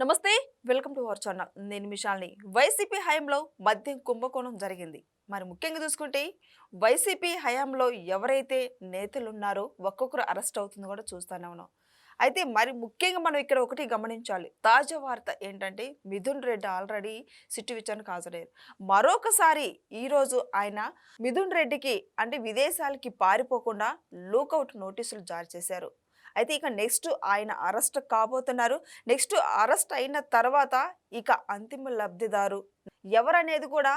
నమస్తే welcome to our channel. నేను మిషాల్ని YCP హయాంలో మద్యం కుంభకోణం జరిగింది. మరి ముఖ్యంగా చూసుకుంటే వైసీపీ హయాంలో ఎవరైతే నేతలు ఉన్నారో ఒక్కొక్కరు అరెస్ట్ అవుతుంది కూడా చూస్తూనే ఉన్నాం. అయితే మరి ముఖ్యంగా మనం ఇక్కడ ఒకటి గమనించాలి. తాజా వార్త ఏంటంటే మిథున్ రెడ్డి ఆల్రెడీ సిట్టు విచారణకు హాజరయ్యారు. మరొకసారి ఈరోజు ఆయన మిథున్ రెడ్డికి అంటే విదేశాలకి పారిపోకుండా లూకౌట్ నోటీసులు జారీ చేశారు. అయితే ఇక నెక్స్ట్ ఆయన అరెస్ట్ కాబోతున్నారు. నెక్స్ట్ అరెస్ట్ అయిన తర్వాత ఇక అంతిమ లబ్ధిదారు ఎవరనేది కూడా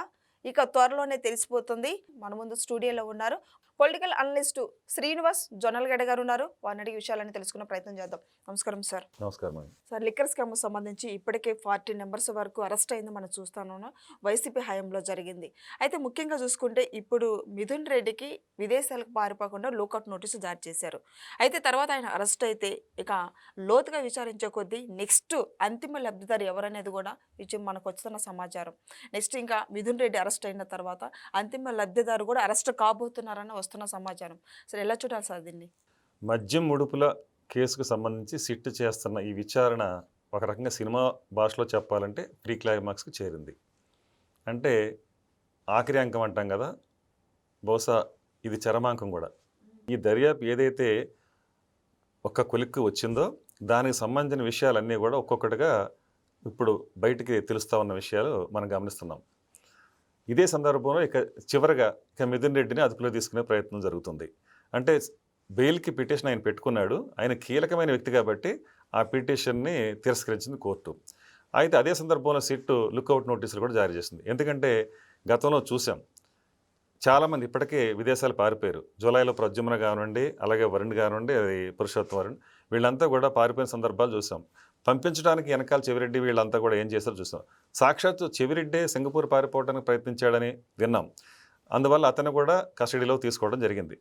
ఇక త్వరలోనే తెలిసిపోతుంది. మన ముందు స్టూడియోలో ఉన్నారు. పొలిటికల్ అనలిస్టు శ్రీనివాస్ జొన్నలగడ్డ గారు ఉన్నారు. వారిని అడిగి విషయాలని తెలుసుకునే ప్రయత్నం చేద్దాం. నమస్కారం సార్. నమస్కారం సార్ లిక్కర్ స్కామ్ సంబంధించి ఇప్పటికే ఫార్టీ నెంబర్స్ వరకు అరెస్ట్ అయింది మనం చూస్తాను వైసీపీ హయాంలో జరిగింది. అయితే ముఖ్యంగా చూసుకుంటే ఇప్పుడు మిథున్ రెడ్డికి విదేశాలకు పారిపోకుండా లోకౌట్ నోటీసు జారీ చేశారు. అయితే తర్వాత ఆయన అరెస్ట్ అయితే ఇక లోతుగా విచారించే కొద్దీ నెక్స్ట్ అంతిమ లబ్ధిదారు ఎవరనేది కూడా విషయం మనకు వస్తున్న సమాచారం. నెక్స్ట్ ఇంకా మిథున్ రెడ్డి అరెస్ట్ అయిన తర్వాత అంతిమ లబ్ధిదారు కూడా అరెస్ట్ కాబోతున్నారని వస్తున్న సమాచారం. సరే ఎలా చూడాలి సార్ దీన్ని? మద్యం ముడుపుల కేసుకు సంబంధించి సిట్ చేస్తున్న ఈ విచారణ ఒక రకంగా సినిమా భాషలో చెప్పాలంటే ప్రీ క్లైమాక్స్కి చేరింది. అంటే ఆఖరి అంకం అంటాం కదా బహుశా ఇది చరమాంకం కూడా. ఈ దర్యాప్తు ఏదైతే ఒక్క కొలిక్కు వచ్చిందో దానికి సంబంధించిన విషయాలన్నీ కూడా ఒక్కొక్కటిగా ఇప్పుడు బయటికి తెలుస్తూ ఉన్న విషయాలు మనం గమనిస్తున్నాం. ఇదే సందర్భంలో ఇక చివరగా ఇక మిథున్ రెడ్డిని అదుపులో తీసుకునే ప్రయత్నం జరుగుతుంది. అంటే బెయిల్కి పిటిషన్ ఆయన పెట్టుకున్నాడు. ఆయన కీలకమైన వ్యక్తి కాబట్టి ఆ పిటిషన్ని తిరస్కరించింది కోర్టు. అయితే అదే సందర్భంలో సిట్ లుక్అవుట్ నోటీసులు కూడా జారీ చేసింది. ఎందుకంటే గతంలో చూసాం చాలామంది ఇప్పటికే విదేశాలు పారిపోయారు. జూలైలో ప్రద్యుమ్న కానివ్వండి అలాగే వరుణ్ కానివ్వండి అది పురుషోత్తం వరుణ్ వీళ్ళంతా కూడా పారిపోయిన సందర్భాలు చూసాం. పంపించడానికి వెనకాల చెవిరెడ్డి వీళ్ళంతా కూడా ఏం చేశారో చూసాం సాక్షాత్తు చెవిరెడ్డే సింగపూర్ పారిపోవడానికి ప్రయత్నించాడని విన్నాం. అందువల్ల అతను కూడా కస్టడీలో తీసుకోవడం జరిగింది.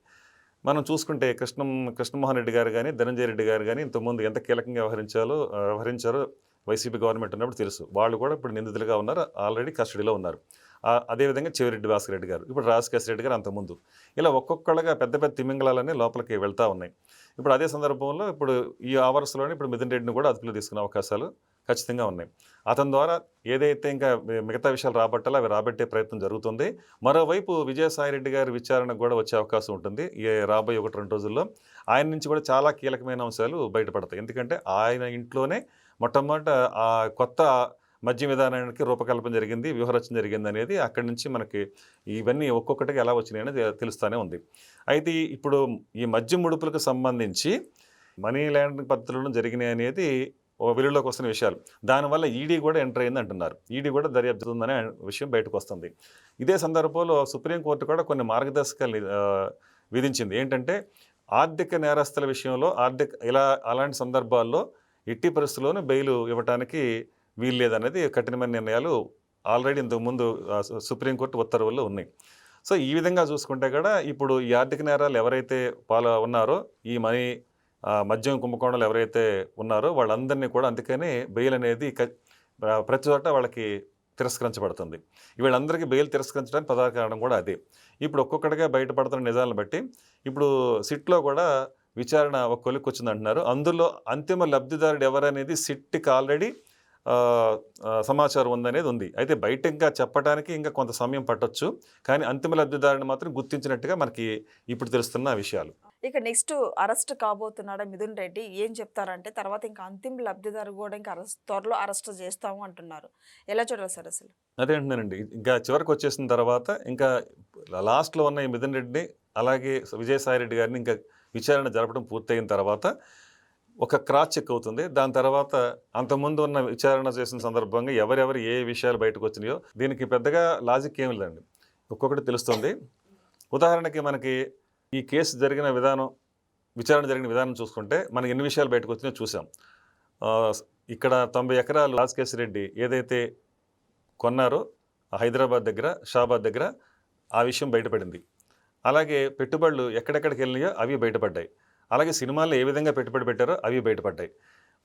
మనం చూసుకుంటే కృష్ణ కృష్ణమోహన్ రెడ్డి గారు కానీ ధనంజయ రెడ్డి గారు కానీ ఇంతకుముందు ఎంత కీలకంగా వ్యవహరించాలో వ్యవహరించారో వైసీపీ గవర్నమెంట్ ఉన్నప్పుడు తెలుసు. వాళ్ళు కూడా ఇప్పుడు నిందితులుగా ఉన్నారు. ఆల్రెడీ కస్టడీలో ఉన్నారు. అదేవిధంగా చెవిరెడ్డి భాస్కర్ రెడ్డి గారు. ఇప్పుడు రాజకేశ్వర రెడ్డి గారు అంతకుముందు ఇలా ఒక్కొక్కళ్ళగా పెద్ద పెద్ద తిమింగళాలన్నీ లోపలికి వెళ్తూ ఉన్నాయి. ఇప్పుడు అదే సందర్భంలో ఇప్పుడు ఈ ఆవర్స్లోనే ఇప్పుడు మిథున్ రెడ్డిని కూడా అదుపులో తీసుకునే అవకాశాలు ఖచ్చితంగా ఉన్నాయి. అతని ద్వారా ఏదైతే ఇంకా మిగతా విషయాలు రాబట్టాలో అవి రాబట్టే ప్రయత్నం జరుగుతుంది. మరోవైపు విజయసాయి రెడ్డి గారి విచారణకు కూడా వచ్చే అవకాశం ఉంటుంది. ఈ రాబోయే ఒకటి రెండు రోజుల్లో ఆయన నుంచి కూడా చాలా కీలకమైన అంశాలు బయటపడతాయి. ఎందుకంటే ఆయన ఇంట్లోనే మొట్టమొదట ఆ కొత్త మద్య విధానానికి రూపకల్పన జరిగింది వ్యూహరచన జరిగింది అనేది అక్కడి నుంచి మనకి ఇవన్నీ ఒక్కొక్కటిగా ఎలా వచ్చినాయి అనేది తెలుస్తూనే ఉంది. అయితే ఇప్పుడు ఈ మద్యం ముడుపులకు సంబంధించి మనీ ల్యాండింగ్ పద్ధతులను జరిగినాయి అనేది ఓ వెలుగులోకి వస్తున్న విషయాలు. దానివల్ల ఈడీ కూడా ఎంటర్ అయింది అంటున్నారు. ఈడీ కూడా దర్యాప్తు ఉందనే విషయం బయటకు వస్తుంది. ఇదే సందర్భంలో సుప్రీంకోర్టు కూడా కొన్ని మార్గదర్శకాలు విధించింది. ఏంటంటే ఆర్థిక నేరస్తుల విషయంలో ఆర్థిక ఇలా అలాంటి సందర్భాల్లో ఎట్టి పరిస్థితుల్లోనూ బెయిల్ ఇవ్వడానికి వీలు లేదనేది కఠినమైన నిర్ణయాలు ఆల్రెడీ ఇంతకుముందు సు- సుప్రీంకోర్టు ఉత్తర్వుల్లో ఉన్నాయి. సో ఈ విధంగా చూసుకుంటే కూడా ఇప్పుడు ఈ ఆర్థిక నేరాలు ఎవరైతే పాల ఉన్నారో ఈ మనీ మద్యం కుంభకోణాలు ఎవరైతే ఉన్నారో వాళ్ళందరినీ కూడా అందుకని బెయిల్ అనేది ప్రతి చోట వాళ్ళకి తిరస్కరించబడుతుంది. వీళ్ళందరికీ బెయిల్ తిరస్కరించడానికి ప్రధాన కారణం కూడా అదే. ఇప్పుడు ఒక్కొక్కటిగా బయటపడుతున్న నిజాలను బట్టి ఇప్పుడు సిట్లో కూడా విచారణ ఒక కొలిక్కి వచ్చింది అంటున్నారు అందులో అంతిమ లబ్ధిదారుడు ఎవరనేది సిట్కి ఆల్రెడీ సమాచారం ఉందనేది ఉంది. అయితే బయట ఇంకా చెప్పడానికి ఇంకా కొంత సమయం పట్టొచ్చు. కానీ అంతిమ లబ్ధిదారుని మాత్రం గుర్తించినట్టుగా మనకి ఇప్పుడు తెలుస్తున్న విషయాలు. ఇక నెక్స్ట్ అరెస్ట్ కాబోతున్నాడు మిథున్ రెడ్డి? ఏం చెప్తారంటే తర్వాత ఇంకా అంతిమ లబ్ధిదారు కూడా ఇంకా అరెస్ట్ త్వరలో అరెస్ట్ చేస్తాము అంటున్నారు. ఎలా చూడాలి సార్ అసలు? అదే అంటున్నానండి. ఇంకా చివరికి వచ్చేసిన తర్వాత ఇంకా లాస్ట్లో ఉన్న ఈ మిథున్ రెడ్డిని అలాగే విజయసాయి రెడ్డి గారిని ఇంకా విచారణ జరపడం పూర్తయిన తర్వాత ఒక క్రాస్ చెక్ అవుతుంది. దాని తర్వాత అంతకుముందు ఉన్న విచారణ చేసిన సందర్భంగా ఎవరెవరు ఏ విషయాలు బయటకు వచ్చినాయో దీనికి పెద్దగా లాజిక్ ఏమి లేదండి. ఒక్కొక్కటి తెలుస్తుంది. ఉదాహరణకి మనకి ఈ కేసు జరిగిన విధానం విచారణ జరిగిన విధానం చూసుకుంటే మనకి ఎన్ని విషయాలు బయటకు వచ్చినాయో చూసాం. ఇక్కడ తొంభై ఎకరాలు రాజకేశ్వర రెడ్డి ఏదైతే కొన్నారో హైదరాబాద్ దగ్గర షాబాద్ దగ్గర ఆ విషయం బయటపడింది. అలాగే పెట్టుబడులు ఎక్కడెక్కడికి వెళ్ళినాయో అవి బయటపడ్డాయి. అలాగే సినిమాల్లో ఏ విధంగా పెట్టుబడి పెట్టారో అవి బయటపడ్డాయి.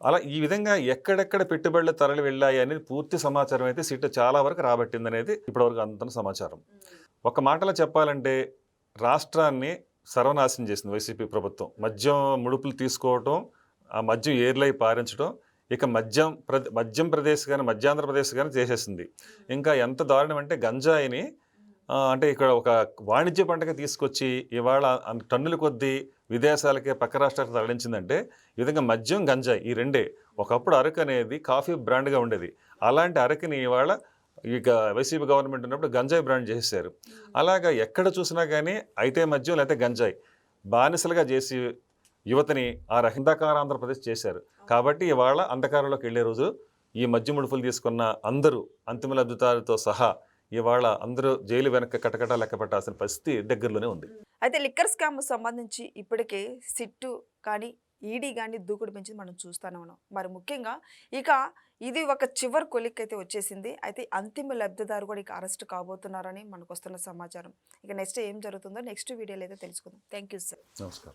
అలా ఈ విధంగా ఎక్కడెక్కడ పెట్టుబడులు తరలి వెళ్ళాయి అనేది పూర్తి సమాచారం అయితే సీట్ చాలా వరకు రాబట్టింది అనేది ఇప్పటివరకు అందుతున్న సమాచారం. ఒక మాటలో చెప్పాలంటే రాష్ట్రాన్ని సర్వనాశనం చేసింది వైసీపీ ప్రభుత్వం. మద్యం ముడుపులు తీసుకోవటం ఆ మద్యం ఏర్లై పారించడం ఇక మద్యం ప్ర మద్యం ప్రదేశ్ కానీ మధ్యాంధ్రప్రదేశ్ కానీ చేసేసింది. ఇంకా ఎంత దారుణం అంటే గంజాయిని అంటే ఇక్కడ ఒక వాణిజ్య పంటగా తీసుకొచ్చి ఇవాళ టన్నుల కొద్దీ విదేశాలకి పక్క రాష్ట్రాలకు తరలించిందంటే ఈ విధంగా మద్యం గంజాయి ఈ రెండే ఒకప్పుడు అరకు అనేది కాఫీ బ్రాండ్గా ఉండేది. అలాంటి అరకుని ఇవాళ ఇక వైసీపీ గవర్నమెంట్ ఉన్నప్పుడు గంజాయి బ్రాండ్ చేసేసారు అలాగా ఎక్కడ చూసినా కానీ అయితే మద్యం లేకపోతే గంజాయి బానిసలుగా చేసి యువతని ఆ రహిందకార ఆంధ్రప్రదేశ్ చేశారు. కాబట్టి ఇవాళ అంధకారంలోకి వెళ్ళే రోజు ఈ మద్యం ముడుపులు తీసుకున్న అందరూ అంతిమ లబ్ధిదారులతో సహా ఇవాళ అందరూ జైలు వెనక కటకట లెక్క పెట్టాల్సిన పరిస్థితి దగ్గరలోనే ఉంది. అయితే లిక్కర్ స్కామ్ సంబంధించి ఇప్పటికే సిట్టు కానీ ఈడీ కానీ దూకుడు పెంచి మనం చూస్తూనే ఉన్నాం. మరి ముఖ్యంగా ఇక ఇది ఒక చివరి కొలిక్ అయితే వచ్చేసింది. అయితే అంతిమ లబ్ధిదారు కూడా ఇక అరెస్ట్ కాబోతున్నారని మనకు వస్తున్న సమాచారం. ఇక నెక్స్ట్ ఏం జరుగుతుందో నెక్స్ట్ వీడియోలో అయితే తెలుసుకుందాం. Thank you sir. నమస్కారం.